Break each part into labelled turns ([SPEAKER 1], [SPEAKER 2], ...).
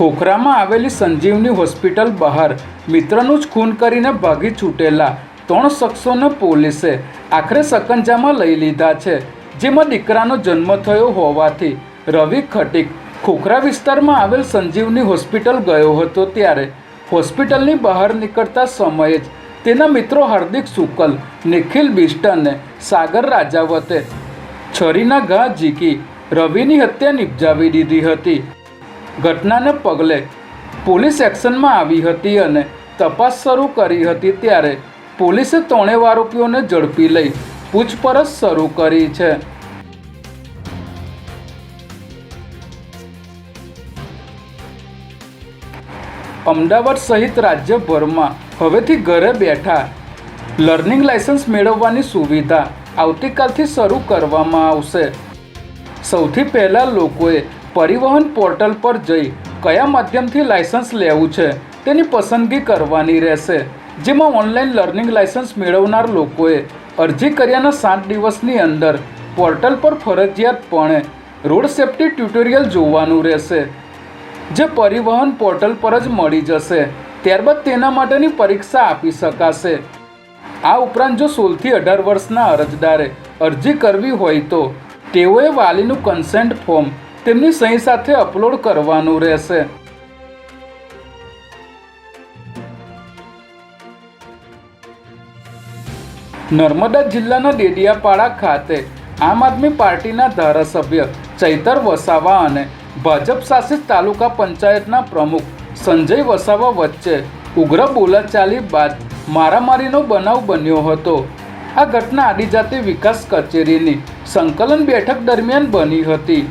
[SPEAKER 1] ખોખરામાં આવેલી સંજીવની હોસ્પિટલ બહાર મિત્રનું જ ખૂન કરીને ભાગી છૂટેલા ત્રણ શખ્સોને પોલીસે આખરે સકંજામાં લઈ લીધા છે, જેમાં દીકરાનો જન્મ થયો હોવાથી રવિ ખટીક ખોખરા વિસ્તારમાં આવેલ સંજીવની હોસ્પિટલ ગયો હતો ત્યારે હોસ્પિટલની બહાર નીકળતા સમયે જ તેના મિત્રો હાર્દિક શુકલ, નિખિલ બિસ્ટને સાગર રાજાવતે છરીના ઘા ઝીકી રવિની હત્યા નિપજાવી દીધી હતી. ઘટનાને પગલે પોલીસ એક્શનમાં આવી હતી અને તપાસ શરૂ કરી હતી ત્યારે પોલીસે ત્રણેય આરોપીઓને ઝડપી લઈ પૂછપરછ શરૂ કરી છે. અમદાવાદ સહિત રાજ્યભરમાં હવેથી ઘરે બેઠા લર્નિંગ લાયસન્સ મેળવવાની સુવિધા આવતીકાલથી શરૂ કરવામાં આવશે. સૌથી પહેલાં લોકોએ પરિવહન પોર્ટલ પર જઈ કયા માધ્યમથી લાયસન્સ લેવું છે તેની પસંદગી કરવાની રહેશે, જેમાં ઓનલાઈન લર્નિંગ લાયસન્સ મેળવનાર લોકોએ અરજી કર્યાના સાત દિવસની અંદર પોર્ટલ પર ફરજિયાતપણે રોડ સેફ્ટી ટ્યુટોરિયલ જોવાનું રહેશે, જે પરિવહન પોર્ટલ પર જ મળી જશે, ત્યારબાદ તેના માટેની પરીક્ષા આપી શકાશે. આ ઉપરાંત જો સોળથી અઢાર વર્ષના અરજદારે અરજી કરવી હોય તો તેઓએ વાલીનું કન્સેન્ટ ફોર્મ તેમની સહી સાથે અપલોડ કરવાનું રહેશે. નર્મદા જિલ્લાના ડેડિયાપાડા ખાતે આમ આદમી પાર્ટીના ધારાસભ્ય ચૈતર વસાવા અને ભાજપ શાસિત તાલુકા પંચાયતના પ્રમુખ સંજય વસાવા વચ્ચે ઉગ્ર બોલાચાલી બાદ મારામારીનો બનાવ બન્યો હતો. આ ઘટના આદિજાતિ વિકાસ કચેરીની સંકલન બેઠક દરમિયાન બની હતી.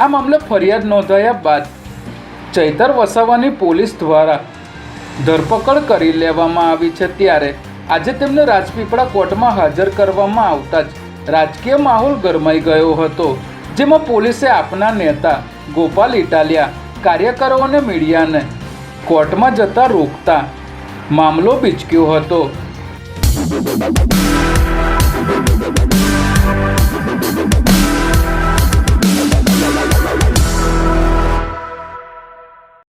[SPEAKER 1] આ મામલે ફરિયાદ નોંધાયા બાદ ચૈતર વસાવાની પોલીસ દ્વારા ધરપકડ કરી લેવામાં આવી છે ત્યારે આજે તેમને રાજપીપળા કોર્ટમાં હાજર કરવામાં આવતા જ રાજકીય માહોલ ગરમાઈ ગયો હતો, જેમાં પોલીસે આપના નેતા ગોપાલ ઇટાલિયા કાર્યકરો અને મીડિયાને કોર્ટમાં જતા રોકતા મામલો બીચક્યો હતો.